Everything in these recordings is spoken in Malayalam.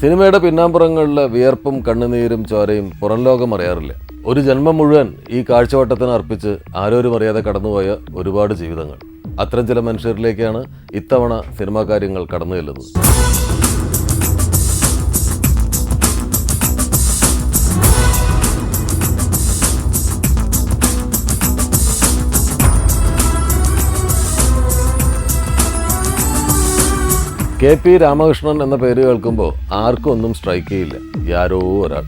സിനിമയുടെ പിന്നാമ്പുറങ്ങളിലെ വിയർപ്പും കണ്ണുനീരും ചോരയും പുറം ലോകം അറിയാറില്ല. ഒരു ജന്മം മുഴുവൻ ഈ കാഴ്ചവട്ടത്തിന് അർപ്പിച്ച് ആരോരും അറിയാതെ കടന്നുപോയ ഒരുപാട് ജീവിതങ്ങൾ. അത്തരം ചില മനുഷ്യരിലേക്കാണ് ഇത്തവണ സിനിമാ കാര്യങ്ങൾ കടന്നു ചെല്ലുന്നത്. കെ പി രാമകൃഷ്ണൻ എന്ന പേര് കേൾക്കുമ്പോൾ ആർക്കും ഒന്നും സ്ട്രൈക്ക് ചെയ്യില്ല. ആരോ ഒരാൾ.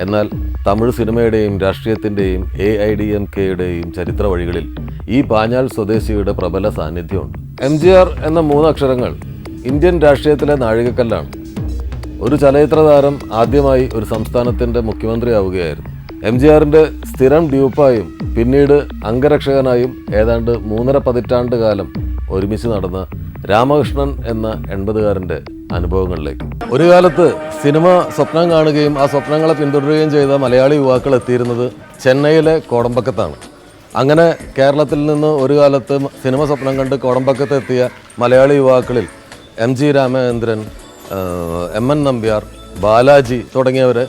എന്നാൽ തമിഴ് സിനിമയുടെയും രാഷ്ട്രീയത്തിന്റെയും എ ഐ ഡി എം കെയുടെയും ചരിത്ര വഴികളിൽ ഈ പാഞ്ഞാൽ സ്വദേശിയുടെ പ്രബല സാന്നിധ്യമുണ്ട്. എം ജി ആർ എന്ന മൂന്നക്ഷരങ്ങൾ ഇന്ത്യൻ രാഷ്ട്രീയത്തിലെ നാഴികക്കല്ലാണ്. ഒരു ചലച്ചിത്ര താരം ആദ്യമായി ഒരു സംസ്ഥാനത്തിന്റെ മുഖ്യമന്ത്രിയാവുകയായിരുന്നു. എം ജി ആറിന്റെ സ്ഥിരം ഡ്യൂപ്പായും പിന്നീട് അംഗരക്ഷകനായും ഏതാണ്ട് മൂന്നര പതിറ്റാണ്ട് കാലം ഒരുമിച്ച് നടന്ന രാമകൃഷ്ണൻ എന്ന എൺപതുകാരന്റെ അനുഭവങ്ങളിലേക്ക്. ഒരു കാലത്ത് സിനിമ സ്വപ്നം കാണുകയും ആ സ്വപ്നങ്ങളെ പിന്തുടരുകയും ചെയ്ത മലയാളി യുവാക്കൾ എത്തിയിരുന്നത് ചെന്നൈയിലെ കോടമ്പക്കത്താണ്. അങ്ങനെ കേരളത്തിൽ നിന്ന് ഒരു കാലത്ത് സിനിമ സ്വപ്നം കണ്ട് കോടമ്പക്കത്ത് എത്തിയ മലയാളി യുവാക്കളിൽ M G Ramachandran M N Nambiar Balaji തുടങ്ങിയവർ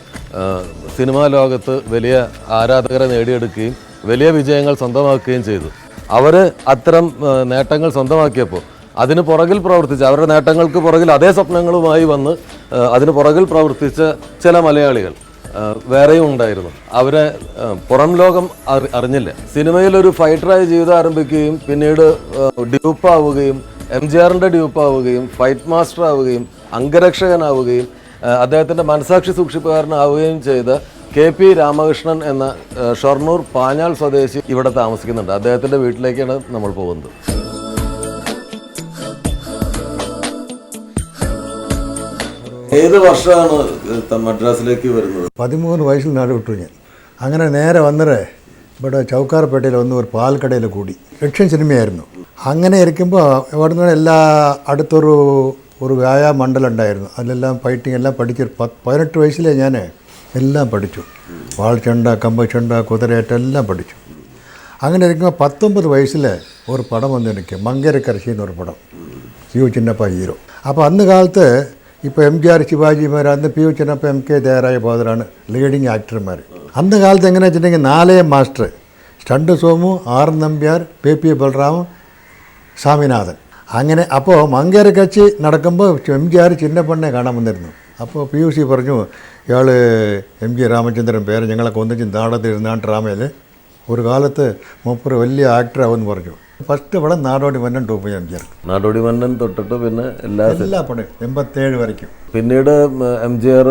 സിനിമാ ലോകത്ത് വലിയ ആരാധകരെ നേടിയെടുക്കുകയും വലിയ വിജയങ്ങൾ സ്വന്തമാക്കുകയും ചെയ്തു. അവർ അത്തരം നേട്ടങ്ങൾ സ്വന്തമാക്കിയപ്പോൾ അതിന് പുറകിൽ പ്രവർത്തിച്ച അവരുടെ നേട്ടങ്ങൾക്ക് പുറകിൽ അതേ സ്വപ്നങ്ങളുമായി വന്ന് അതിന് പുറകിൽ പ്രവർത്തിച്ച ചില മലയാളികൾ വേറെയും ഉണ്ടായിരുന്നു. അവരെ പുറം ലോകം അറിഞ്ഞില്ല. സിനിമയിൽ ഒരു ഫൈറ്ററായി ജീവിതം ആരംഭിക്കുകയും പിന്നീട് ഡ്യൂപ്പാവുകയും എം ജി ആറിന്റെ ഡ്യൂപ്പാവുകയും ഫൈറ്റ് മാസ്റ്റർ ആവുകയും അംഗരക്ഷകനാവുകയും അദ്ദേഹത്തിന്റെ മനസാക്ഷി സൂക്ഷിപ്പുകാരനാവുകയും ചെയ്ത കെ പി രാമകൃഷ്ണൻ എന്ന ഷൊർണൂർ പാഞ്ഞാൾ സ്വദേശി ഇവിടെ താമസിക്കുന്നുണ്ട്. അദ്ദേഹത്തിന്റെ വീട്ടിലേക്കാണ് നമ്മൾ പോകുന്നത്. ഏത് വർഷമാണ് മദ്രാസിലേക്ക് വരുന്നത്? പതിമൂന്ന് വയസ്സിൽ നാട് വിട്ടു ഞാൻ. അങ്ങനെ നേരെ വന്നേരെ ഇവിടെ ചൗക്കാർപേട്ടയിൽ വന്ന് ഒരു പാൽക്കടയിൽ കൂടി. ലക്ഷ്യം സിനിമയായിരുന്നു. അങ്ങനെ ഇരിക്കുമ്പോൾ ഇവിടുന്ന് എല്ലാ അടുത്തൊരു ഒരു വ്യായാമ മണ്ഡലം ഉണ്ടായിരുന്നു. അതിലെല്ലാം ഫൈറ്റിംഗ് എല്ലാം പഠിച്ചു പത്ത് പതിനെട്ട് വയസ്സിലേ ഞാൻ എല്ലാം പഠിച്ചു. വാൾച്ചണ്ട കമ്പച്ചണ്ട കുതിരയേറ്റം എല്ലാം പഠിച്ചു. അങ്ങനെ ഇരിക്കുമ്പോൾ പത്തൊമ്പത് വയസ്സിൽ ഒരു പടം വന്ന് എനിക്ക് മങ്കരക്കരശി എന്നൊരു പടം. ജീവ ചിന്നപ്പ ഹീറോ. അപ്പോൾ അന്ന് കാലത്ത് ഇപ്പോൾ എം ജി ആർ ശിവാജിമാർ അന്ന് P U Chinnappa M K ദേരായ ബോധരാണ് ലീഡിങ് ആക്ടർമാർ അന്ന് കാലത്ത് എങ്ങനെ വെച്ചിട്ടുണ്ടെങ്കിൽ നാലേ master stunt Somu R Nambiar P P Balaram Swaminathan. അങ്ങനെ അപ്പോൾ മങ്കരക്കച്ചി നടക്കുമ്പോൾ എം ജി ആർ ചിന്നപ്പണ്ണെ കാണാൻ വന്നിരുന്നു. അപ്പോൾ പി യു സി പറഞ്ഞു ഇയാൾ എം ജി രാമചന്ദ്രൻ പേര് ഞങ്ങളെ കൊന്നിച്ച് നാടകത്തിൽ ഇരുന്നാണ് ഡ്രാമയിൽ ഒരു കാലത്ത് മൂപ്പർ വലിയ ആക്ടറാവുമെന്ന് പറഞ്ഞു. ഫസ്റ്റ് ഇവിടെ നാടോടി മന്നൻ ടൂപ്പ് എം ചേർക്കും നാടോടി വന്നൻ തൊട്ടിട്ട് പിന്നെ എല്ലാ എല്ലാ പടം എൺപത്തേഴ് വരയ്ക്കും. പിന്നീട് എം ജി ആർ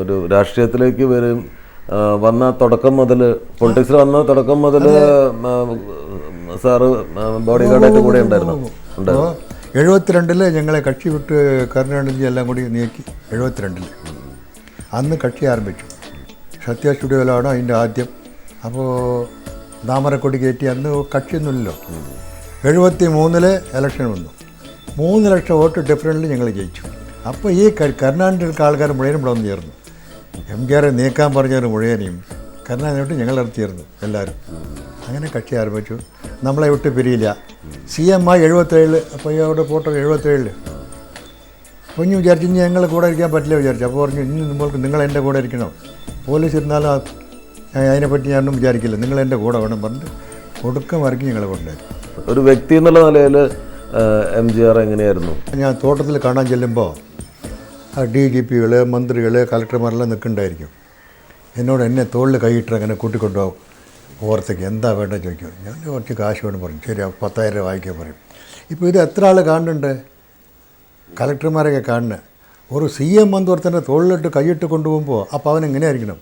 ഒരു രാഷ്ട്രീയത്തിലേക്ക് വരും. വന്ന തുടക്കം മുതൽ പൊളിറ്റിക്സിൽ വന്ന തുടക്കം മുതൽ സാറ് ബോഡി ഗാർഡായിട്ട് കൂടെ ഉണ്ടായിരുന്നു. എഴുപത്തിരണ്ടിൽ എഴുപത്തിരണ്ടിൽ ഞങ്ങളെ കക്ഷി വിട്ട് കരുണാനിധി എല്ലാം കൂടി നീക്കി. എഴുപത്തിരണ്ടിൽ അന്ന് കക്ഷി ആരംഭിച്ചു. സത്യ സ്റ്റുഡിയോയിലാണ് അതിന്റെ ആദ്യം. അപ്പോൾ താമരക്കൊടി കയറ്റി അന്ന് കക്ഷിയൊന്നുമില്ലല്ലോ എഴുപത്തി മൂന്നിൽ ഇലക്ഷൻ വന്നു. മൂന്ന് ലക്ഷം വോട്ട് ഡിഫറന്റിൽ ഞങ്ങൾ ജയിച്ചു. അപ്പോൾ ഈ ക- കരുണാനിധിക്ക് ആൾക്കാർ മുഴുവനും ഇവിടെ വന്ന് ചേർന്നു. എം കെ ആറെ നീക്കാൻ പറഞ്ഞവർ മുഴുവനെയും കരുണാനിധി ഞങ്ങൾ ചേർന്നു എല്ലാവരും അങ്ങനെ കക്ഷി ആരംഭിച്ചു. നമ്മളെ വിട്ട് പിരിയില്ല. സി എം ആയി എഴുപത്തേഴിൽ അപ്പോൾ അവിടെ പോട്ടോ എഴുപത്തേഴിൽ കുഞ്ഞു വിചാരിച്ചു ഇനി ഞങ്ങൾ കൂടെ ഇരിക്കാൻ പറ്റില്ല വിചാരിച്ചു. അപ്പോൾ പറഞ്ഞു ഇനി നിങ്ങൾ എന്റെ കൂടെ ഇരിക്കണം. പോലീസ് ഇരുന്നാലും അതിനെപ്പറ്റി ഞാനൊന്നും വിചാരിക്കില്ല. നിങ്ങൾ എന്റെ കൂടെ വേണം പറഞ്ഞിട്ട് ഒടുക്കം വരയ്ക്ക് ഞങ്ങളെ കൊണ്ടുപോയി ഒരു വ്യക്തി എന്നുള്ള നിലയിൽ എം ജി ആർ എങ്ങനെയായിരുന്നു? ഞാൻ തോട്ടത്തിൽ കാണാൻ ചെല്ലുമ്പോൾ ഡി ജി പികൾ മന്ത്രികൾ കലക്ടർമാരെല്ലാം നിൽക്കുന്നുണ്ടായിരിക്കും എന്നോട് എന്നെ തോളിൽ കൈയിട്ട് അങ്ങനെ കൂട്ടിക്കൊണ്ടുപോകും. ഓർത്തേക്ക് എന്താ വേണ്ടത് ചോദിക്കും. ഞാൻ കുറച്ച് കാശ് വേണം പറയും. ശരി പത്തായിരം രൂപ വാങ്ങിക്കാൻ പറയും. ഇപ്പോൾ ഇത് എത്ര ആൾ കാണുന്നുണ്ട്? കലക്ടർമാരെയൊക്കെ കാണുന്നത് ഒരു സി എം മന്ത്രത്തിന്റെ തോളിലിട്ട് കൈയിട്ട് കൊണ്ടുപോകുമ്പോൾ അപ്പോൾ അവൻ എങ്ങനെയായിരിക്കണം?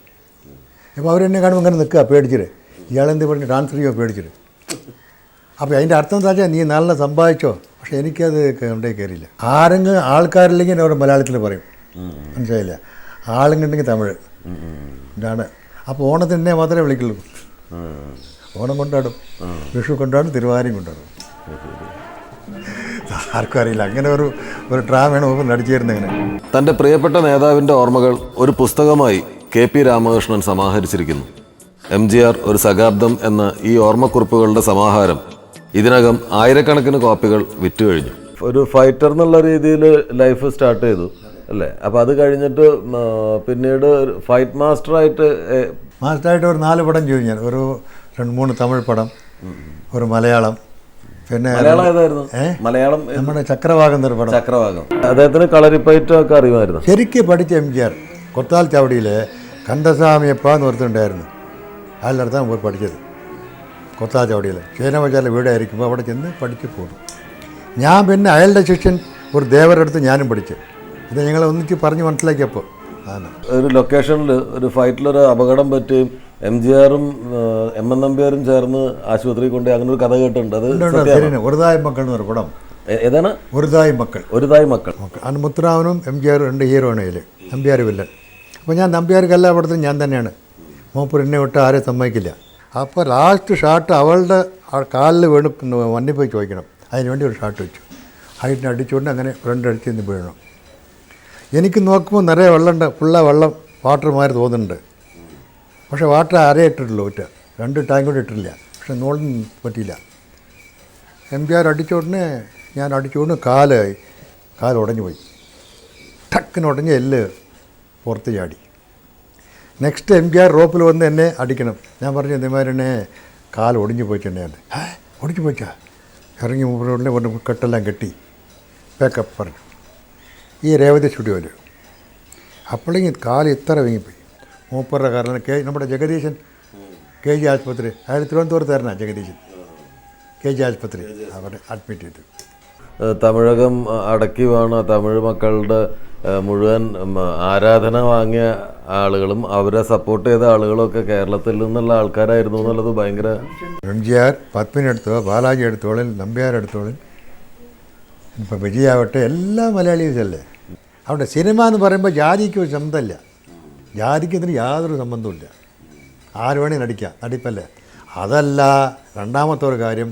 അപ്പോൾ അവരെന്നെ കാണുമ്പോൾ ഇങ്ങനെ നിൽക്കുക പേടിച്ചിട്ട്. ഇയാളെന്ത് പറഞ്ഞ്? ഡാൻസ് ചെയ്യുമോ പേടിച്ചിട്ട്. അപ്പോൾ അതിന്റെ അർത്ഥം എന്താ വെച്ചാൽ നീ നല്ല സമ്പാദിച്ചോ. പക്ഷേ എനിക്കത് കൊണ്ടേ കയറിയില്ല ആരെങ്കിലും ആൾക്കാരില്ലെങ്കിൽ അവർ മലയാളത്തിൽ പറയും. മനസ്സിലായില്ല? ആളുണ്ടെങ്കിൽ തമിഴ്. ഇതാണ്. അപ്പോൾ ഓണത്തിന് എന്നെ മാത്രമേ വിളിക്കുള്ളൂ. ഓണം കൊണ്ടാടും. വിഷു കൊണ്ടാടും. തിരുവാതിരയും കൊണ്ടാടും. ആർക്കും അറിയില്ല. അങ്ങനെ ഒരു ഒരു ഡ്രാമയാണ് ഓപ്പൺ ഇങ്ങനെ. തന്റെ പ്രിയപ്പെട്ട നേതാവിന്റെ ഓർമ്മകൾ ഒരു പുസ്തകമായി കെ പി രാമകൃഷ്ണൻ സമാഹരിച്ചിരിക്കുന്നു. എം ജി ആർ ഒരു സഹാബ്ദം എന്ന ഈ ഓർമ്മക്കുറിപ്പുകളുടെ സമാഹാരം ഇതിനകം ആയിരക്കണക്കിന് കോപ്പികൾ വിറ്റുകഴിഞ്ഞു. ഒരു ഫൈറ്റർ എന്നുള്ള രീതിയിൽ ലൈഫ് സ്റ്റാർട്ട് ചെയ്തു അല്ലേ? അപ്പോൾ അത് കഴിഞ്ഞിട്ട് പിന്നീട് ഫൈറ്റ് മാസ്റ്ററായിട്ട് മാസ്റ്ററായിട്ട് ഒരു നാല് പടം ചെയ്തു ഞാൻ. ഒരു രണ്ട് മൂന്ന് തമിഴ് പടം ഒരു മലയാളം പിന്നെ മലയാളം നമ്മുടെ ചക്രവാകം എന്നൊരു പടം. ചക്രവാകം. അദ്ദേഹത്തിന് കളരിപ്പയറ്റം ഒക്കെ അറിയുമായിരുന്നു. ശരിക്കും പഠിച്ച എം ജി ആർ കൊത്താൽ ചവടിയിൽ കണ്ടസ്വാമിയപ്പ എന്ന് ഒരുത്തുണ്ടായിരുന്നു അതിലടുത്താണ് പോയി പഠിച്ചത്. കൊത്താച്ചവടിയിൽ ചേനമച്ചാലെ വീട് വീടായിരിക്കുമ്പോൾ അവിടെ ചെന്ന് പഠിച്ച് പോകും. ഞാൻ പിന്നെ അയാളുടെ ശിഷ്യൻ ഒരു ദേവരടുത്ത് ഞാനും പഠിച്ചു. ഇത് ഞങ്ങൾ ഒന്നിച്ച് പറഞ്ഞ് മനസ്സിലാക്കിയപ്പോൾ ആണ് ഒരു ലൊക്കേഷനിൽ ഒരു ഫൈറ്റിലൊരു അപകടം പറ്റുകയും എം ജി ആറും എം എൻ നമ്പ്യാരും ചേർന്ന് ആശുപത്രിയിൽ കൊണ്ട് അങ്ങനെ ഒരു കഥ കേട്ടിട്ടുണ്ട്. അത് ഒരുതായ മക്കൾ എന്ന് ഒരു പടം ഏതാണ്? ഒരുതായ മക്കൾ. ഒരു തായ് മക്കൾ അന്ന് എം ജി ആറും രണ്ട് ഹീറോയാണ് ഇതിൽ നമ്പ്യാർ വില്ലൻ. അപ്പോൾ ഞാൻ നമ്പ്യാർക്ക് എല്ലാ പടത്തിലും ഞാൻ തന്നെയാണ്. മൂപ്പർ എന്നെ വിട്ട് ആരെയും സമ്മതിക്കില്ല. അപ്പോൾ ലാസ്റ്റ് ഷാട്ട് അവളുടെ ആ കാലിൽ വീണ് വണ്ടി പോയി ചോദിക്കണം. അതിന് വേണ്ടി ഒരു ഷാട്ട് വെച്ചു. ഹൈറ്റിന് അടിച്ചുകൊണ്ട് അങ്ങനെ ഫ്രണ്ട് അടിച്ച് നിന്ന് വീഴണം എനിക്ക് നോക്കുമ്പോൾ നിറയെ വെള്ളമുണ്ട്. ഫുള്ള വെള്ളം വാട്ടർ മാതിരി തോന്നുന്നുണ്ട്. പക്ഷേ വാട്ടർ അര ഇട്ടിട്ടുള്ളൂ ഒറ്റ. രണ്ട് ടാങ്ക് കൂടി ഇട്ടിട്ടില്ല. പക്ഷെ നോളിന് പറ്റിയില്ല. എം പി ആർ അടിച്ചോടനെ ഞാൻ അടിച്ചുകൊണ്ട് കാൽ കാൽ ഉടഞ്ഞു പോയി. ടക്കിന് ഉടഞ്ഞ് എല്ല് പുറത്ത് ചാടി നെക്സ്റ്റ് എം പി ആർ റോപ്പിൽ വന്ന് എന്നെ അടിക്കണം. ഞാൻ പറഞ്ഞു എന്തുമാരെന്നെ കാൽ ഒടിഞ്ഞു പോയിട്ടുണ്ടെന്ന് ഏ? ഒടിഞ്ഞു പോയിച്ചാ ഇറങ്ങി മുമ്പിലെ പറഞ്ഞു കെട്ടെല്ലാം കെട്ടി. പേക്കപ്പ് പറഞ്ഞു. ഈ രേവതി സ്റ്റുഡിയോയിൽ അപ്പോഴേക്കും കാൽ ഇത്ര വീങ്ങിപ്പോയി. മൂപ്പറുടെ കാരണം കെ നമ്മുടെ ജഗദീശൻ കെ ജി ആശുപത്രി അയാൾ തിരുവനന്തപുരത്തായിരുന്ന ജഗദീശൻ. കെ ജി ആശുപത്രി അവിടെ അഡ്മിറ്റ് ചെയ്തു. തമിഴകം അടക്കി വാണ തമിഴ് മക്കളുടെ മുഴുവൻ ആരാധന വാങ്ങിയ ആളുകളും അവരെ സപ്പോർട്ട് ചെയ്ത ആളുകളും ഒക്കെ കേരളത്തിൽ നിന്നുള്ള ആൾക്കാരായിരുന്നു എന്നുള്ളത് ഭയങ്കര എം ജി ആർ പത്മിനെടുത്തോ ബാലാജി എടുത്തോളിൽ നമ്പ്യാർ എടുത്തോളിൽ ഇപ്പം വിജയാവട്ടെ എല്ലാ മലയാളീസല്ലേ അവിടെ സിനിമ എന്ന് പറയുമ്പോൾ ജാതിക്ക് ഒരു സംബന്ധമില്ല ജാതിക്ക് ഇതിന് യാതൊരു സംബന്ധമില്ല ആര് വേണേൽ നടിക്കാം നടിപ്പല്ലേ? അതല്ല രണ്ടാമത്തെ ഒരു കാര്യം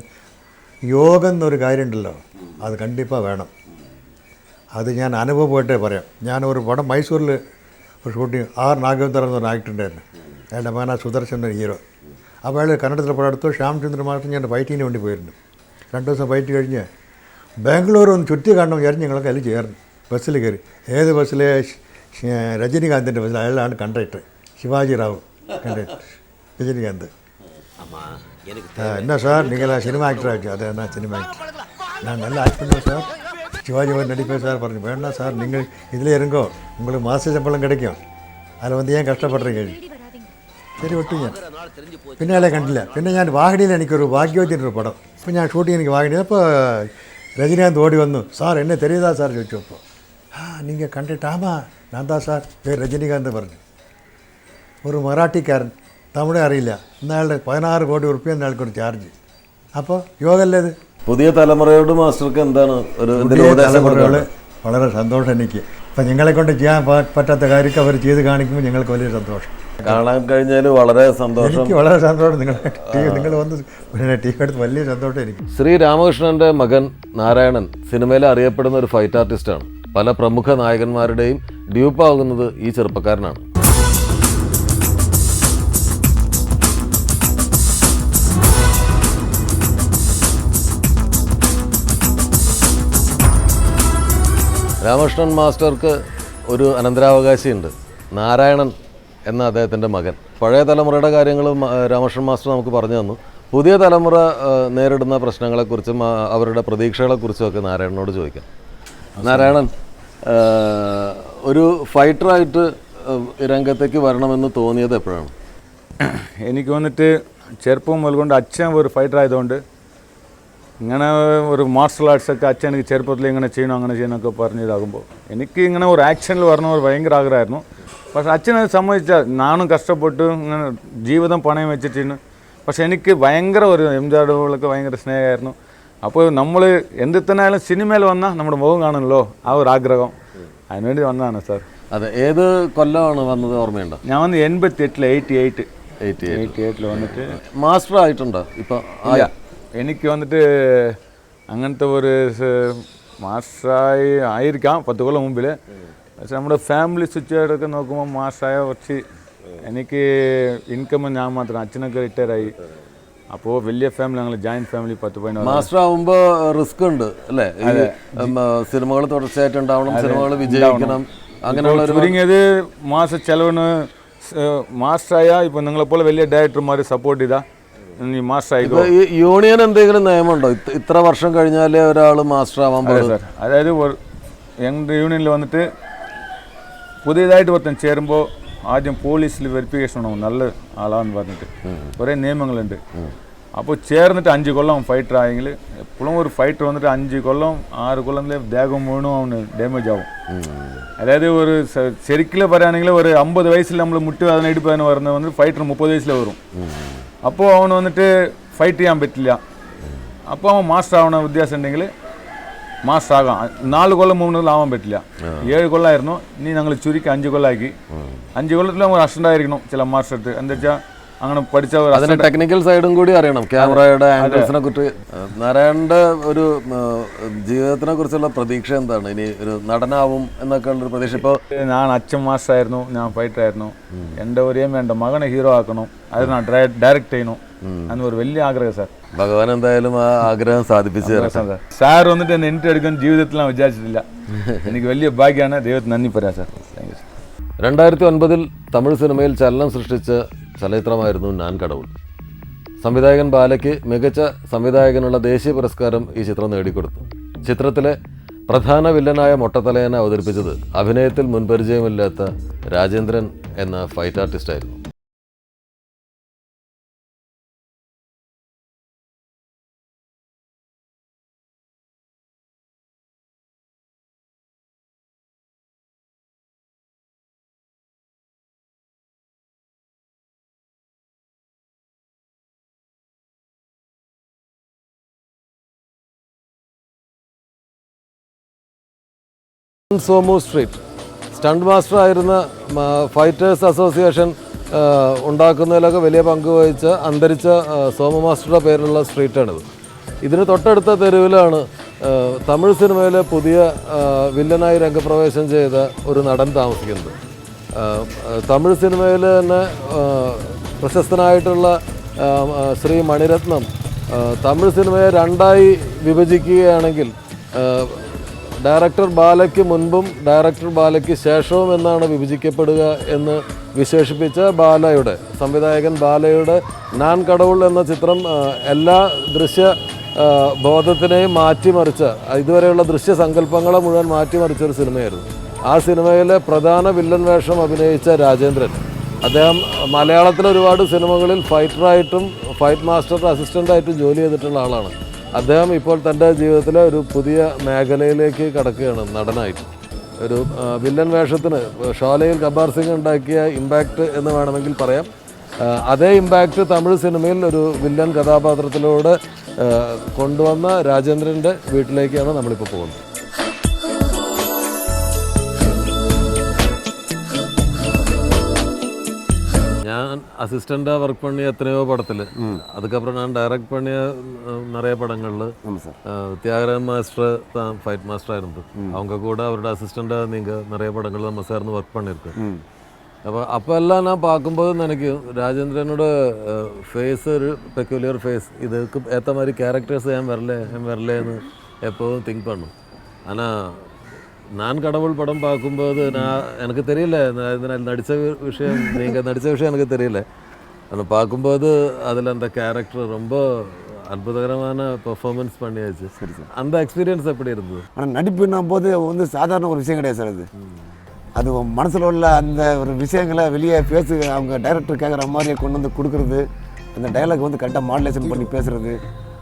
യോഗം എന്നൊരു കാര്യമുണ്ടല്ലോ അത് കണ്ടിപ്പാக വേണം. അത് ഞാൻ അനുഭവമായിട്ടേ പറയാം ഞാൻ ഒരു പടം മൈസൂരിൽ ഒരു ഷൂട്ടിങ് ആർ നാഗേന്ദ്രൻ എന്ന് പറഞ്ഞ ആക്ടർ ഉണ്ടായിരുന്നു അയാളുടെ മകന സുദർശൻ്റെ ഹീറോ അപ്പോൾ അയാൾ കന്നഡത്തിൽ പടം എടുത്തു ശ്യാംചന്ദ്ര മാസ്റ്റർ ഞാൻ ഫൈറ്റിങ്ങിന് വേണ്ടി പോയിരുന്നു രണ്ട് ദിവസം ഫൈറ്റ് കഴിഞ്ഞ് ബാംഗ്ലൂർ ഒന്ന് ചുറ്റി കാണണം വിചാരിച്ച് ഞങ്ങളൊക്കെ അതിൽ ചേർന്നു ബസ്സിൽ കയറി ഏത് ബസ്സിലെ രജനികാന്തിൻ്റെ ബസ്സിൽ അയാളാണ് കണ്ടക്ടർ ശിവാജി റാവു കണ്ടക്ടർ രജനികാന്ത് ஆ, என்ன சார் நீங்கள் சினிமா ஆக்டர் ஆச்சு அது என்ன சினிமா ஆக்டர் நான் நல்லா ஆக்ட் பண்ணுவேன் சார் சிவாஜி மாதிரி நடிப்பேன் சார் പറഞ്ഞു வேண்டாம் சார் நீங்கள் இதில் இருங்கோ உங்களுக்கு மாத சம்பளம் கிடைக்கும் அதில் வந்து ஏன் கஷ்டப்படுறீங்க ശരി വിട്ടു ഞാൻ പിന്നെ അയാളെ കണ്ടില്ല പിന്നെ ഞാൻ വാഹിനിയിൽ എനിക്കൊരു ഭാഗ്യവതിൻ്റെ ഒരു പടം അപ്പോൾ ഞാൻ ഷൂട്ടിങ് എനിക്ക് വാഹിനി അപ്പോൾ രജനീകാന്ത് ഓടി വന്നു സാർ എന്നെ തെരിയതാ സാർ ചോദിച്ചു അപ്പോൾ ആ നിങ്ങൾ കണ്ടിട്ടാമാ ഞാൻ താ സാർ പേര് രജനീകാന്ത് പറഞ്ഞു ഒരു മറാഠിക്കാരൻ തമിഴ് അറിയില്ല ഇന്നയാളുടെ പതിനാറ് കോടി ഉറുപ്പ്യ അയാൾക്കൊരു ചാർജ് അപ്പോൾ യോഗല്ലേ ഇത് പുതിയ തലമുറയോട് മാസ്റ്റർക്ക് എന്താണ് ഒരു തലമുറകൾ വളരെ സന്തോഷം എനിക്ക്. അപ്പൊ ഞങ്ങളെ കൊണ്ട് ചെയ്യാൻ പറ്റാത്ത കാര്യമൊക്കെ അവർ ചെയ്ത് കാണിക്കുമ്പോൾ ഞങ്ങൾക്ക് വലിയ സന്തോഷം. കാണാൻ കഴിഞ്ഞാൽ വളരെ സന്തോഷം. എനിക്ക് വളരെ സന്തോഷം. നിങ്ങൾ ടി നിങ്ങൾ വന്ന് പിന്നെ ടി എടുത്ത് വലിയ സന്തോഷം എനിക്ക്. ശ്രീ രാമകൃഷ്ണന്റെ മകൻ നാരായണൻ സിനിമയിൽ അറിയപ്പെടുന്ന ഒരു ഫൈറ്റ് ആർട്ടിസ്റ്റാണ്. പല പ്രമുഖ നായകന്മാരുടെയും ഡ്യൂപ്പാകുന്നത് ഈ ചെറുപ്പക്കാരനാണ്. രാമകൃഷ്ണൻ മാസ്റ്റർക്ക് ഒരു അനന്തരാവകാശിയുണ്ട്. നാരായണൻ എന്ന അദ്ദേഹത്തിന്റെ മകൻ. പഴയ തലമുറയുടെ കാര്യങ്ങൾ രാമകൃഷ്ണൻ മാസ്റ്റർ നമുക്ക് പറഞ്ഞു തന്നു. പുതിയ തലമുറ നേരിടുന്ന പ്രശ്നങ്ങളെക്കുറിച്ചും അവരുടെ പ്രതീക്ഷകളെക്കുറിച്ചും ഒക്കെ നാരായണനോട് ചോദിക്കാം. നാരായണൻ ഒരു ഫൈറ്ററായിട്ട് രംഗത്തേക്ക് വരണമെന്ന് തോന്നിയത് എപ്പോഴാണ്? എനിക്ക് വന്നിട്ട് ചെറുപ്പം മുതൽ കൊണ്ട് അച്ഛൻ ഒരു ഫൈറ്റർ ആയതുകൊണ്ട് ഇങ്ങനെ ഒരു മാർഷൽ ആർട്സ് ഒക്കെ അച്ഛൻ എനിക്ക് ചെറുപ്പത്തിൽ ഇങ്ങനെ ചെയ്യണം അങ്ങനെ ചെയ്യണം ഒക്കെ പറഞ്ഞതാകുമ്പോൾ എനിക്ക് ഇങ്ങനെ ഒരു ആക്ഷനിൽ വരണം ഒരു ഭയങ്കര ആഗ്രഹമായിരുന്നു. പക്ഷേ അച്ഛനെ സംബന്ധിച്ചാൽ നാനും കഷ്ടപ്പെട്ട് ഇങ്ങനെ ജീവിതം പണയം വെച്ചിട്ടാണ് പക്ഷേ എനിക്ക് ഭയങ്കര ഒരു എം ജാഡുകളൊക്കെ ഭയങ്കര സ്നേഹമായിരുന്നു. അപ്പോൾ നമ്മൾ എന്ത് തന്നെ ആയാലും സിനിമയിൽ വന്നാൽ നമ്മുടെ മുഖം കാണുമല്ലോ ആ ഒരു ആഗ്രഹം. അതിനുവേണ്ടി വന്നതാണ് സാർ. അതെ ഏത് കൊല്ലമാണ് വന്നത് ഓർമ്മയുണ്ടോ? ഞാൻ വന്ന് എൺപത്തി എട്ടിൽ എയ്റ്റി എയ്റ്റ് എയ്റ്റി എയ്റ്റി എയ്റ്റിൽ വന്നിട്ട് മാസ്റ്റർ ആയിട്ടുണ്ടോ ഇപ്പം ഇല്ല. എനിക്ക് വന്നിട്ട് അങ്ങനത്തെ ഒരു മാസായി ആയിരിക്കാം പത്ത് കൊല്ലം മുമ്പിൽ പക്ഷെ നമ്മുടെ ഫാമിലി സിറ്റുവേഷൻ ഒക്കെ നോക്കുമ്പോൾ മാസായ കുറച്ച് എനിക്ക് ഇൻകം ഞാൻ മാത്രം അച്ഛനൊക്കെ റിട്ടയർ ആയി. അപ്പോൾ വലിയ ഫാമിലി ഞങ്ങൾ ജോയിന്റ് ഫാമിലി പത്ത് പതിനാറ് മാസ്റ്റർ ആവുമ്പോൾ റിസ്ക് ഉണ്ട് അല്ലേ? സിനിമകൾ തുടർച്ചയായിട്ട് ഉണ്ടാവണം സിനിമകൾ വിജയിക്കണം അങ്ങനെയുള്ള ചുരുങ്ങിയത് മാസ ചെലവിന് മാസ്റ്ററായ ഇപ്പൊ നിങ്ങളെപ്പോലെ വലിയ ഡയറക്ടർമാർ സപ്പോർട്ട് ചെയ്താ. യൂണിയൻ എന്തെങ്കിലും നിയമമുണ്ടോ? ഇത്ര- വർഷം കഴിഞ്ഞാലേ ഒരാൾ മാസ്റ്റർ ആവാൻ സാർ അതായത് ഞങ്ങളുടെ യൂണിയനിൽ വന്നിട്ട് പുതിയതായിട്ട് ഒരുത്തൻ ചേരുമ്പോൾ ആദ്യം പോലീസിൽ വെരിഫിക്കേഷൻ ഉണ്ടാവും നല്ല ആളാന്ന് പറഞ്ഞിട്ട്. കുറേ നിയമങ്ങളുണ്ട്. അപ്പോൾ ചേർന്നിട്ട് അഞ്ച് കൊല്ലം ഫൈറ്റർ ആയെങ്കിൽ എപ്പോഴും ഒരു ഫൈറ്റർ വന്നിട്ട് അഞ്ച് കൊല്ലം ആറ് കൊല്ലത്തിലെ ദേഹം വീണും അവന് ഡാമേജ് ആവും. അതായത് ഒരു ശരിക്കും പറയുകയാണെങ്കിൽ ഒരു അമ്പത് വയസ്സിൽ നമ്മൾ മുട്ടി വേദന ഇടുപ്പ് വരുന്നത് വന്നിട്ട് ഫൈറ്റർ മുപ്പത് വയസ്സിൽ വരും. அப்போது அவன் வந்துட்டு ஃபைட்ரியான் பெட்டிலையா அப்போ அவன் மாஸ்டர் ஆகின வித்தியாசண்டிங்களே மாஸ்டர் ஆகும் நாலு கொல்லம் மூணு லாபம் பெட்டிலையா ஏழு கொல்லம் ஆயிருந்தோம் நீ நாங்கள் சுருக்கி அஞ்சு கொல்லம் ஆக்கி அஞ்சு கொல்லத்தில் ஒரு அசண்டாக இருக்கணும் சில மாஸ்டர்ட்டு அந்த അങ്ങനെ പഠിച്ച അതിന് ടെക്നിക്കൽ സൈഡും കൂടി അറിയണം. ക്യാമറയുടെ ആംഗിൾസിനെ കുറിച്ച്. നാരായണന്റെ ഒരു ജീവിതത്തിനെ കുറിച്ചുള്ള പ്രതീക്ഷ എന്താണ്? ഇനി ഒരു നടനാവും എന്നൊക്കെ ഉള്ളൊരു പ്രതീക്ഷ. ഇപ്പോൾ ഞാൻ അച്ഛൻ മാസ്റ്റർ ആയിരുന്നു ഞാൻ ഫൈറ്റർ ആയിരുന്നു. എന്റെ ഒരേം വേണ്ട മകനെ ഹീറോ ആക്കണം. അത് ഞാൻ ഡയറക്റ്റ് ചെയ്യണം എന്ന് ഒരു വലിയ ആഗ്രഹം സാർ. ഭഗവാൻ എന്തായാലും ആ ആഗ്രഹം സാധിപ്പിച്ചു സാർ. വന്നിട്ട് എന്നെ എനിക്ക് എടുക്കാൻ ജീവിതത്തിൽ ഞാൻ വിചാരിച്ചിട്ടില്ല. എനിക്ക് വലിയ ഭാഗ്യമാണ്. ദൈവത്തിന് നന്ദി പറയാം സാർ. താങ്ക് യു സാർ രണ്ടായിരത്തി ഒൻപതിൽ തമിഴ് സിനിമയിൽ ചലനം സൃഷ്ടിച്ച ചലച്ചിത്രമായിരുന്നു നാൻ കടവുൾ സംവിധായകൻ ബാലയ്ക്ക് മികച്ച സംവിധായകനുള്ള ദേശീയ പുരസ്കാരം ഈ ചിത്രം നേടിക്കൊടുത്തു. ചിത്രത്തിലെ പ്രധാന വില്ലനായ മൊട്ടത്തലയനെ അവതരിപ്പിച്ചത് അഭിനയത്തിൽ മുൻപരിചയമില്ലാത്ത രാജേന്ദ്രൻ എന്ന ഫൈറ്റ് ആർട്ടിസ്റ്റായിരുന്നു. സോമു സ്ട്രീറ്റ്. സ്റ്റണ്ട് മാസ്റ്റർ ആയിരുന്ന ഫൈറ്റേഴ്സ് അസോസിയേഷൻ ഉണ്ടാക്കുന്നതിലൊക്കെ വലിയ പങ്ക് വഹിച്ച അന്തരിച്ച സോമു മാസ്റ്ററുടെ പേരിലുള്ള സ്ട്രീറ്റാണിത്. ഇതിന് തൊട്ടടുത്ത തെരുവിലാണ് തമിഴ് സിനിമയിലെ പുതിയ വില്ലനായി രംഗപ്രവേശം ചെയ്ത ഒരു നടൻ താമസിക്കുന്നത്. തമിഴ് സിനിമയിൽ തന്നെ പ്രശസ്തനായിട്ടുള്ള ശ്രീ മണിരത്നം തമിഴ് സിനിമയെ രണ്ടായി വിഭജിക്കുകയാണെങ്കിൽ ഡയറക്ടർ ബാലയ്ക്ക് മുൻപും ഡയറക്ടർ ബാലയ്ക്ക് ശേഷവും എന്നാണ് വിഭജിക്കപ്പെടുക എന്ന് വിശേഷിപ്പിച്ച ബാലയുടെ സംവിധായകൻ ബാലയുടെ നാൻ കടവുൾ എന്ന ചിത്രം എല്ലാ ദൃശ്യ ബോധത്തിനെയും മാറ്റിമറിച്ച ഇതുവരെയുള്ള ദൃശ്യ സങ്കല്പങ്ങളെ മുഴുവൻ മാറ്റിമറിച്ച ഒരു സിനിമയായിരുന്നു. ആ സിനിമയിലെ പ്രധാന വില്ലൻ വേഷം അഭിനയിച്ച രാജേന്ദ്രൻ. അദ്ദേഹം മലയാളത്തിലെ ഒരുപാട് സിനിമകളിൽ ഫൈറ്ററായിട്ടും ഫൈറ്റ് മാസ്റ്റർ അസിസ്റ്റന്റായിട്ടും ജോലി ചെയ്തിട്ടുള്ള ആളാണ്. അദ്ദേഹം ഇപ്പോൾ തന്റെ ജീവിതത്തിലെ ഒരു പുതിയ മേഖലയിലേക്ക് കടക്കുകയാണ് നടനായിട്ട്. ഒരു വില്ലൻ വേഷത്തിന് ഷോലയിൽ ഗബ്ബാർ സിംഗ് ഉണ്ടാക്കിയ ഇമ്പാക്റ്റ് എന്ന് വേണമെങ്കിൽ പറയാം. അതേ ഇമ്പാക്റ്റ് തമിഴ് സിനിമയിൽ ഒരു വില്ലൻ കഥാപാത്രത്തിലൂടെ കൊണ്ടുവന്ന രാജേന്ദ്രന്റെ വീട്ടിലേക്കാണ് നമ്മളിപ്പോൾ പോകുന്നത്. അസിസ്റ്റന്റാ വർക്ക് പണിയ എത്രയോ പടത്തിൽ അതുക്കപ്പുറം ഞാൻ ഡയറക്ട് പണിയ നിറയെ പടങ്ങളിൽ ത്യാഗരാജൻ മാസ്റ്റർ ഫൈറ്റ് മാസ്റ്റർ ആയിരുന്നു. അവങ്ക കൂടെ അവരുടെ അസിസ്റ്റന്റ് நீங்கள் நிறைய പടങ്ങളിൽ நம்ம സാറിന് വർക്ക് പണിയെടുത്ത്. അപ്പോൾ അപ്പോൾ എല്ലാം ഞാൻ പാക്കുമ്പോൾ എനിക്ക് രാജേന്ദ്രനോട് ഫേസ് ഒരു പെക്യുലർ ഫേസ് ഇത് ഏത്ത മാതിരി ക്യാരക്ടേഴ്സ് ഞാൻ വരലേ ഞാൻ വരലേന്ന് എപ്പോഴും തിങ്ക് പണ്ണു ആനാ நான் கடவுள் படம் பார்க்கும்போது நான் எனக்கு தெரியல. நான் நடித்த விஷயம் நீங்கள் நடித்த விஷயம் எனக்கு தெரியல. ஆனால் பார்க்கும்போது அதில் அந்த கேரக்டர் ரொம்ப அற்புதகரமான பெர்ஃபார்மன்ஸ் பண்ணியாச்சு. சரி சார். அந்த எக்ஸ்பீரியன்ஸ் எப்படி இருந்தது? ஆனால் நடிப்புன்னும் போது வந்து சாதாரண ஒரு விஷயம் கிடையாது சார் அது. அது மனசில் உள்ள அந்த ஒரு விஷயங்களை வெளியே பேசு அவங்க டைரக்டர் கேட்குற மாதிரி கொண்டு வந்து கொடுக்குறது அந்த டைலாக் வந்து கரெக்டாக மாடுலேஷன் பண்ணி பேசுறது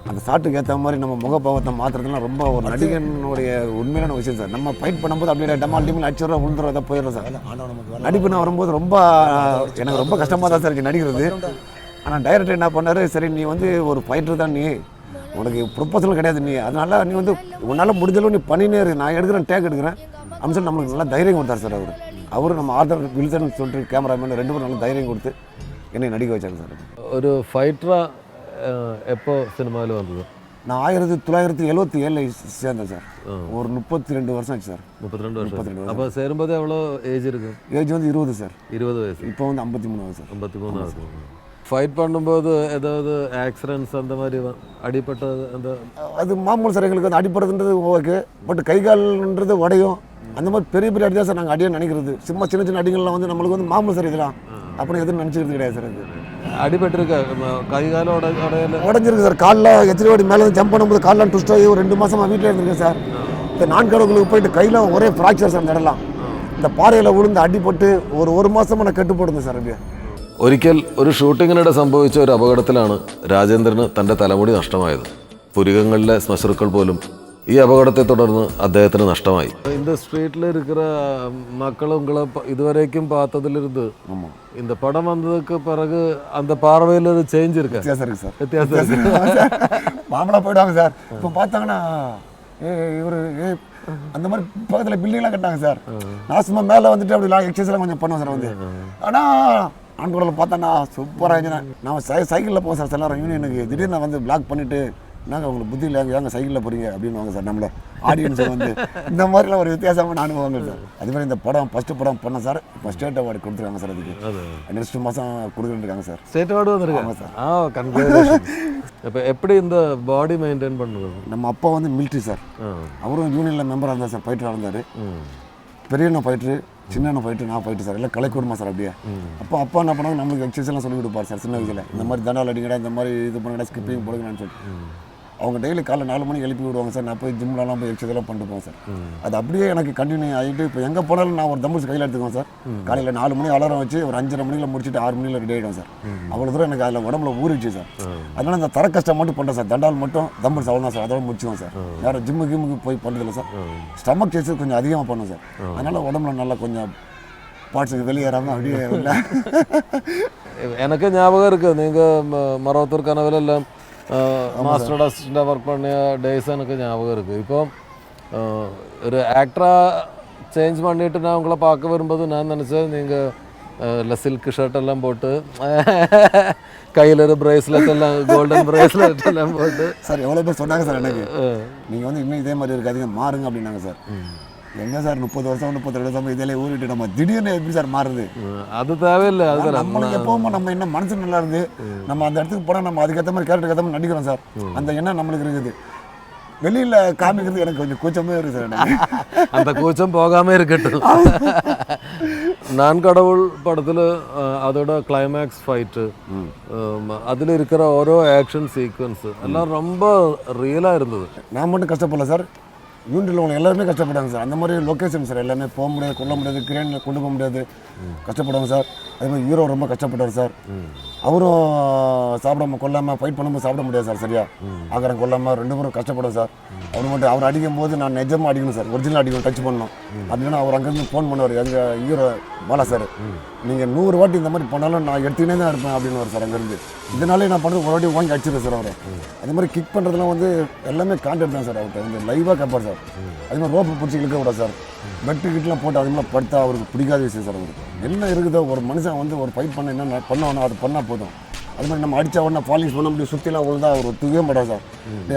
அந்த சாட்டுக்கு ஏற்ற மாதிரி நம்ம முகபாவத்தை மாற்றுறதுலாம் ரொம்ப ஒரு நடிகனுடைய உண்மையான விஷயம் சார். நம்ம ஃபைட் பண்ணும்போது அப்படியே டமால் டீமில் அடிச்சிடுற விழுந்துறத போயிடுறோம் சார். ஆனால் நடிப்பு நான் வரும்போது ரொம்ப எனக்கு ரொம்ப கஷ்டமாக தான் சார் இருக்கு நடிக்கிறது. ஆனால் டைரக்டர் என்ன பண்ணார் சரி நீ வந்து ஒரு ஃபைட்டர் தான் நீ. உனக்கு ப்ரொப்போசல் கிடையாது நீ. அதனால நீ வந்து உன்னால் முடிஞ்சளவு நீ பண்ணினே இரு. நான் எடுக்கிறேன் டேக் எடுக்கிறேன். அம்சன் நம்மளுக்கு நல்லா தைரியம் கொடுத்தார் சார் அவர். அவர் நம்ம ஆர்டர் வில்சன் சொல்லிட்டு கேமராமேன் ரெண்டு பேரும் நல்லா தைரியம் கொடுத்து என்னை நடிக்க வச்சாங்க சார். ஒரு ஃபைட்டராக எப்போ சினிமாவில் வந்தது? நான் ஆயிரத்தி தொள்ளாயிரத்தி எழுபத்தி ஏழில் சேர்ந்தேன் சார். ஒரு முப்பத்தி ரெண்டு வருஷம் ஆச்சு சார். முப்பத்தி ரெண்டு வருஷம். முப்பத்தி ரெண்டு அப்போ சேரும்போது எவ்வளோ ஏஜ் இருக்குது ஏஜ் வந்து இருபது சார். இருபது வயசு. இப்போ வந்து ஐம்பத்தி மூணு வயசு ஐம்பத்தி மூணு வயசு ஃபைட் பண்ணும்போது ஏதாவது ஆக்சிடென்ட்ஸ் அந்த மாதிரி அடிப்பட்டது அந்த அது மாமூல் சார் எங்களுக்கு வந்து அடிப்படுறதுன்றது ஓகே. பட் கை கால்ன்றது உடையும். அந்த மாதிரி பெரிய பெரிய அடி தான் சார் நாங்கள் அடியாக நினைக்கிறது. சும்மா சின்ன சின்ன அடிகள்லாம் வந்து நம்மளுக்கு வந்து மாமூல் சார் இதெல்லாம். அப்படின்னு எதுவும் நினச்சிக்கிறது கிடையாது சார் அது. அடிபட்டிருக்க ம- கை காலம் உட உடையல உடஞ்சிருக்கு சார் காலில் எத்தனை வாடி மேலே ஜம்ப் பண்ணும்போது காலில் ட்விஸ்ட் ஆகி ஒரு ரெண்டு மாசமா வீட்டில் இருந்திருக்கேன் சார் இந்த நான்கடவுகளுக்கு போயிட்டு கையில் ஒரே ஃப்ராக்சர் சார் அந்த இடம்லாம் இந்த பாறையில் விழுந்து அடிபட்டு ஒரு ஒரு மாசமா நான் கெட்டு போடுங்க சார் அப்படியே ഒരിക്കൽ ഒരു ഷൂട്ടിങ്ങിനിടെ സംഭവിച്ച ഒരു അപകടത്തിലാണ് രാജേന്ദ്രന് തൻ്റെ തലമുടി നഷ്ടമായത് പുരികങ്ങളിലെ ശ്മശ്രുക്കൾ പോലും ഈ അപകടത്തെ തുടർന്ന് അദ്ദേഹത്തിന് നഷ്ടമായി இந்த ஸ்ட்ரீட்ல இருக்கிற மக்கள் உங்களை ப- இதுவரைக்கும் பார்த்ததிலிருந்து ஆமாம் இந்த படம் வந்ததுக்கு பிறகு அந்த பார்வையில் ஒரு சேஞ்ச் இருக்கு வித்தியாசம் இருக்குது சார் வித்தியாசம் இருக்கு மாமலா போயிடுவாங்க சார் இப்போ பார்த்தாங்கன்னா ஏ இவர் ஏ அந்த மாதிரி பக்கத்தில் பில்டிங்லாம் கட்டாங்க சார் நான் சும்மா மேலே வந்துட்டு அப்படி எக்ஸசைஸ்லாம் கொஞ்சம் பண்ணுவேன் சார் வந்து ஆனால் ஆண்குடலில் பார்த்தோன்னா சூப்பராக இருந்துச்சு நான் சை சைக்கிளில் போவேன் சார் சில நேரம் யூனியனுக்கு திடீர்னு வந்து பிளாக் பண்ணிவிட்டு நாங்கள் உங்களுக்கு புத்தி இல்லை ஏங்க சைக்கிளில் போகிறீங்க அப்படின்னு வாங்க சார் நம்மள. ஆடியன்ஸ் வந்து. இந்த மாதிரிலாம் ஒரு வித்தியாசமான அனுபவங்கள் சார். அதே மாதிரி இந்த படம் ஃபஸ்ட்டு படம் பண்ணேன் சார் இப்போ ஸ்டேட் அவார்டு கொடுத்துருக்காங்க சார் அதுக்கு. நெக்ஸ்ட் மாதம் கொடுக்குறேன்னு இருக்காங்க சார். ஸ்டேட் அவார்டு வந்திருக்காங்க சார். ஆ கன்க்ராச்சுலேஷன் இப்போ எப்படி இந்த பாடி மெயின்டைன் பண்ணுறது நம்ம அப்பா வந்து மிலிட்ரி சார். அவரும் யூனியனில் மெம்பராக இருந்தார் சார் ஃபைட்டராக இருந்தார் ம். பெரியண்ணன் ஃபைட்ரு சின்னண்ணன் ஃபைட்ரு நான் ஃபைட்டு சார். எல்லாம் கலை குடும்பம் சார் அப்படியே. அப்போ அப்பா என்ன பண்ணாங்க நம்மளுக்கு எக்ஸசைஸ் எல்லாம் சொல்லி கொடுப்பார் சார் சின்ன வயசில். இந்த மாதிரி தண்டால் அடிங்கடா இந்த மாதிரி இது பண்ணுங்கடா ஸ்கிப்பிங் போடுங்கன்னு சொல்லிட்டு. அவங்க டெய்லி காலை நாலு மணிக்கு எழுப்பி விடுவாங்க சார். நான் போய் ஜிம்லலாம் போய் எக்ஸசைஸ் பண்ணிட்டு போவேன் சார். அது அப்படியே எனக்கு கண்டினியூ ஆகிட்டு இப்போ எங்கே போனாலும் நான் ஒரு தம்பிள்ஸ் கையில் எடுத்துக்குவேன் சார். காலையில் நாலு மணி அலாரம் வச்சு ஒரு அஞ்சரை மணியில் முடிச்சுட்டு ஆறு மணியில் ரெடி ஆகிடும் சார். அவ்வளோ தூரம் எனக்கு அதில் உடம்புல ஊறிச்சு சார். அதனால் இந்த தர கஷ்டம் மட்டும் பண்ணுறேன் சார். தண்டால் மட்டும் தம்பிள்ஸ் அவ்வளோ தான் சார். அதோட முடிச்சுவோம் சார். வேறு ஜிம்மு கிம்முக்கு போய் பண்ணுறதில்ல சார். ஸ்டமக் சேஸ் கொஞ்சம் அதிகமாக பண்ணும் சார். அதனால் உடம்புல நல்லா கொஞ்சம் பார்ட்ஸுக்கு வெளியேறாமல் அப்படியே எனக்கு ஞாபகம் இருக்குது நீங்கள் ம- வேலை இல்லை மாஸ்டர் அசிஸ்டண்டாக ஒர்க் பண்ணிய டேஸ் எனக்கு ஞாபகம் இருக்கு இப்போ ஒரு ஆக்டரா சேஞ்ச் பண்ணிட்டு நான் உங்களை பார்க்க வரும்போது நான் நினச்சேன் நீங்கள் இல்லை சில்க் ஷர்ட் எல்லாம் போட்டு கையில் ஒரு பிரேஸ்லெட் எல்லாம் கோல்டன் பிரேஸ்லெட் எல்லாம் போட்டு சார் எவ்வளோ பேர் சொன்னாங்க சார் எனக்கு நீங்கள் வந்து இன்னும் இதே மாதிரி இருக்காதீங்க மாறுங்க அப்படின்னாங்க சார் எங்க சார் முப்பது வருஷம் முப்பத்தி ரெண்டு வருஷம் இதிலே ஊறிட்டு நம்ம திடீர்னு எப்படி சார் மாறுது அது தேவையில்லை அது நம்மளுக்கு எப்பவும் நம்ம என்ன மனசு நல்லா இருந்து நம்ம அந்த இடத்துக்கு போனால் நம்ம அதுக்கேற்ற மாதிரி கேரக்டருக்கு ஏற்ற மாதிரி நடிக்கிறோம் சார். அந்த எண்ணம் நம்மளுக்கு இருக்குது. வெளியில் காமிக்கிறது எனக்கு கொஞ்சம் கூச்சமே இருக்குது சார் அந்த கூச்சம் போகாம இருக்கட்டும். நான் கடவுள் படத்தில் அதோட கிளைமேக்ஸ் ஃபைட்டு அதில் இருக்கிற ஓரோ ஆக்ஷன் சீக்வன்ஸ் எல்லாம் ரொம்ப ரியலாக இருந்தது. நான் மட்டும் கஷ்டப்படல சார். யூனிட்டில் உள்ள எல்லாருமே கஷ்டப்பட்டாங்க சார். அந்த மாதிரி லொக்கேஷன் சார் எல்லாமே போக முடியாது கொள்ள முடியாது கிரேனில் கொண்டு போக முடியாது. கஷ்டப்படுவாங்க சார். அதே மாதிரி ஹீரோ ரொம்ப கஷ்டப்பட்டார் சார். அவரும் சாப்பிடாம கொல்லாமல் ஃபைட் பண்ணும்போது சாப்பிட முடியாது சார் சரியா? ஆகாரம் கொல்லாமல் ரெண்டு பேரும் கஷ்டப்படும் சார். அவர் மட்டும் அவர் அடிக்கும் போது நான் நிஜமாக அடிக்கணும் சார். ஒரிஜினல் அடிக்கணும் டச் பண்ணணும். அப்படின்னா அவர் அங்கேருந்து ஃபோன் பண்ணுவார். எங்கள் ஹீரோ பாலா சார் நீங்கள் நூறு வாட்டி இந்த மாதிரி பண்ணாலும் நான் எடுத்துக்கினே தான் இருப்பேன் அப்படின்னு சார் அங்கேருந்து. இதனாலே நான் பண்ணுறது ஒரு வாட்டி வாங்கி அடிச்சிருக்கேன் சார் அவரை. அதே மாதிரி கிக் பண்ணுறதுலாம் வந்து எல்லாமே கான்டாக்ட் தான் சார் அவர்கிட்ட. வந்து லைவாக கேட்பார் சார். அதே மாதிரி ரோப்பை பிடிச்சி இழுக்க விடாது சார். பெட்டு கிட்டலாம் போட்டு அது மாதிரி படுத்தா அவருக்கு பிடிக்காத விஷயம் சார் அவருக்கு. என்ன இருக்குதோ ஒரு மனுஷன் வந்து ஒரு ஃபைட் பண்ண என்ன பண்ணணும் அது பண்ணால் போதும். அது மாதிரி நம்ம அடித்த உடனே பாலிஷ் பண்ண முடியும். சுற்றிலாம் உழுதா அவர் தூக்கவே மாட்டார் சார்.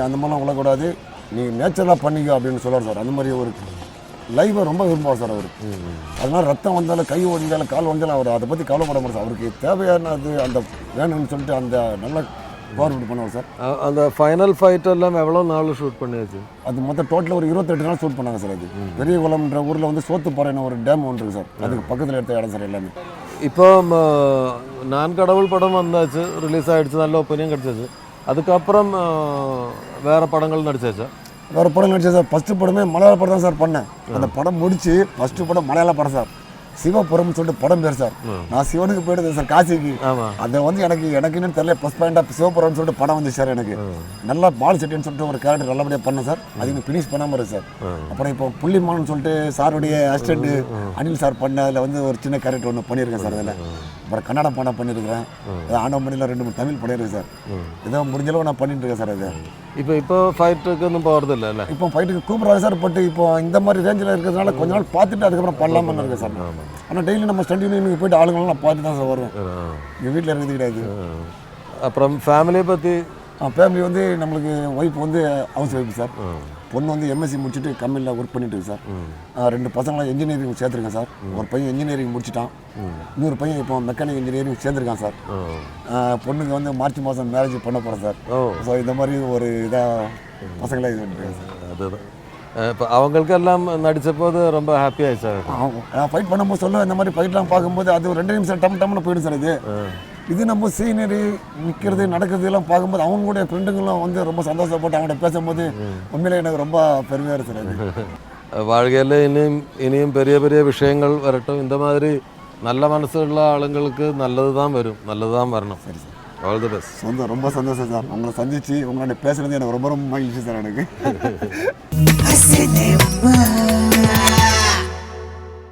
அந்த மாதிரிலாம் உழக்கூடாது. நீ நேச்சராக பண்ணிக்க அப்படின்னு சொல்லுவார் சார். அந்த மாதிரி ஒரு லைவை ரொம்ப விரும்புவார் சார் அவர். அதனால ரத்தம் வந்தாலும் கை ஒடிஞ்சாலும் கால் ஒடிஞ்சாலும் அவர் அதை பற்றி கவலைப்பட மாட்டார் சார். அவருக்கு தேவையானது அந்த வேணும்னு சொல்லிட்டு அந்த நல்ல கவர்மெண்ட் பண்ணுவார் சார். அந்த ஃபைனல் ஃபைட் எல்லாம் எவ்வளோ நாள் ஷூட் பண்ணியாச்சு? அது மொத்தம் டோட்டலாக ஒரு இருபத்தெட்டு நாள் ஷூட் பண்ணாங்க சார் அது. பெரிய குளம்ன்ற ஊரில் வந்து சோத்துப்பாறைன்னு ஒரு டேம் ஒன்று இருக்கு சார். அதுக்கு பக்கத்தில் எடுத்த இடம் சார் எல்லாமே. இப்போ நான் கடவுள் படம் வந்தாச்சு ரிலீஸ் ஆயிடுச்சு நல்ல ஒப்பீனியன் கிடைச்சாச்சு அதுக்கப்புறம் வேற படங்கள் நடிச்சாச்சா வேறு படம் நடிச்சேன் சார் ஃபஸ்ட்டு படமே மலையாள படம் தான் சார் பண்ணேன் அந்த படம் முடிச்சு ஃபஸ்ட்டு படம் மலையாள படம் சார் சிவபுரம்னு சொல்லிட்டு படம் பேர் சார். நான் சிவனுக்கு போயிட்டு சார் காசிக்கு. அதை வந்து எனக்கு எனக்கு என்னன்னு தெரியல ப்ளஸ் பாயிண்டாக சிவபுரம்னு சொல்லிட்டு படம் வந்து சார் எனக்கு. நல்லா பால் செட்டின்னு சொல்லிட்டு ஒரு கேரக்டர் நல்லபடியாக பண்ணேன் சார். அது ஃபினிஷ் பண்ணாமல் இருக்கு சார். அப்புறம் இப்போ புள்ளிமான்னு சொல்லிட்டு சாருடைய அசிஸ்டண்ட் அனில் சார் பண்ண அதில் வந்து ஒரு சின்ன கேரக்டர் ஒன்று பண்ணியிருக்கேன் சார் அதில். அப்புறம் கன்னட படம் பண்ணியிருக்கிறேன். ஆண்டவமணியில் ரெண்டு மூணு தமிழ் பண்ணியிருக்கேன் சார். ஏதோ முடிஞ்ச அளவு நான் பண்ணிட்டு இருக்கேன் சார் அது. இப்போ இப்போ ஃபைட்டுக்கு ஒன்றும் போகிறதில்ல இல்லை இப்போ ஃபைட்டுக்கு கூப்பிட்றாரு சார் பட் இப்போ இந்த மாதிரி ரேஞ்சில் இருக்கிறதுனால கொஞ்ச நாள் பார்த்துட்டு அதுக்கப்புறம் பண்ணலாம்னு இருக்கேன் சார். ஆனால் டெய்லி நம்ம ஸ்டண்ட் யூனியனுக்கு போயிட்டு ஆளுங்களாம் நான் பார்த்து தான் சார் வருவேன். எங்கள் வீட்டில் இருக்கிறது கிடையாது. அப்புறம் ஃபேமிலியை பற்றி ஃபேமிலி வந்து நம்மளுக்கு ஒய்ஃப் வந்து ஹவுஸ் ஒய்ஃப் சார் பொண்ணு வந்து எம்எஸ்சி முடிச்சுட்டு கம்பெனியில் ஒர்க் பண்ணிட்டு சார் ரெண்டு பசங்களாம் இன்ஜினியரிங் சேர்த்துருக்கேன் சார் ஒரு பையன் இன்ஜினியரிங் முடிச்சிட்டான். இன்னொரு பையன் இப்போ மெக்கானிக் இன்ஜினியரிங் சேர்ந்துருக்கான் சார் பொண்ணுக்கு வந்து மார்ச் மாதம் மேரேஜ் பண்ண போகிறேன் சார். ஸோ இந்த மாதிரி ஒரு இதாக பசங்களே இது பண்ணிருக்காங்க சார் அதுதான். இப்போ அவங்களுக்கெல்லாம் நடிச்சப்போ அது ரொம்ப ஹாப்பி ஆயிடுச்சா ஆமாம். நான் ஃபைட் பண்ணும்போது சொல்லுவேன் இந்த மாதிரி ஃபைட்லாம் பார்க்கும்போது அது ஒரு ரெண்டு நிமிஷம் டம் டம்னு போயிடும் சார் இது. இது நம்ம சீனரி நிற்கிறது நடக்கிறது எல்லாம் பார்க்கும்போது அவங்களுடைய ஃப்ரெண்டுங்களும் வந்து ரொம்ப சந்தோஷப்பட்டு அவங்கள்ட்ட பேசும்போது உண்மையிலே எனக்கு ரொம்ப பெருமையாக இருக்கு சார் அது. வாழ்க்கையில் இனியும் இனியும் பெரிய பெரிய விஷயங்கள் வரட்டும். இந்த மாதிரி நல்ல மனசுள்ள ஆளுங்களுக்கு நல்லது தான் வரும் நல்லது தான் வரணும் சரி சார். ஆல் தி பெஸ்ட் சொந்தம் ரொம்ப சந்தோஷம் சார். உங்களை சந்திச்சு உங்களோட பேசுறது எனக்கு ரொம்ப ரொம்ப மகிழ்ச்சி சார் எனக்கு.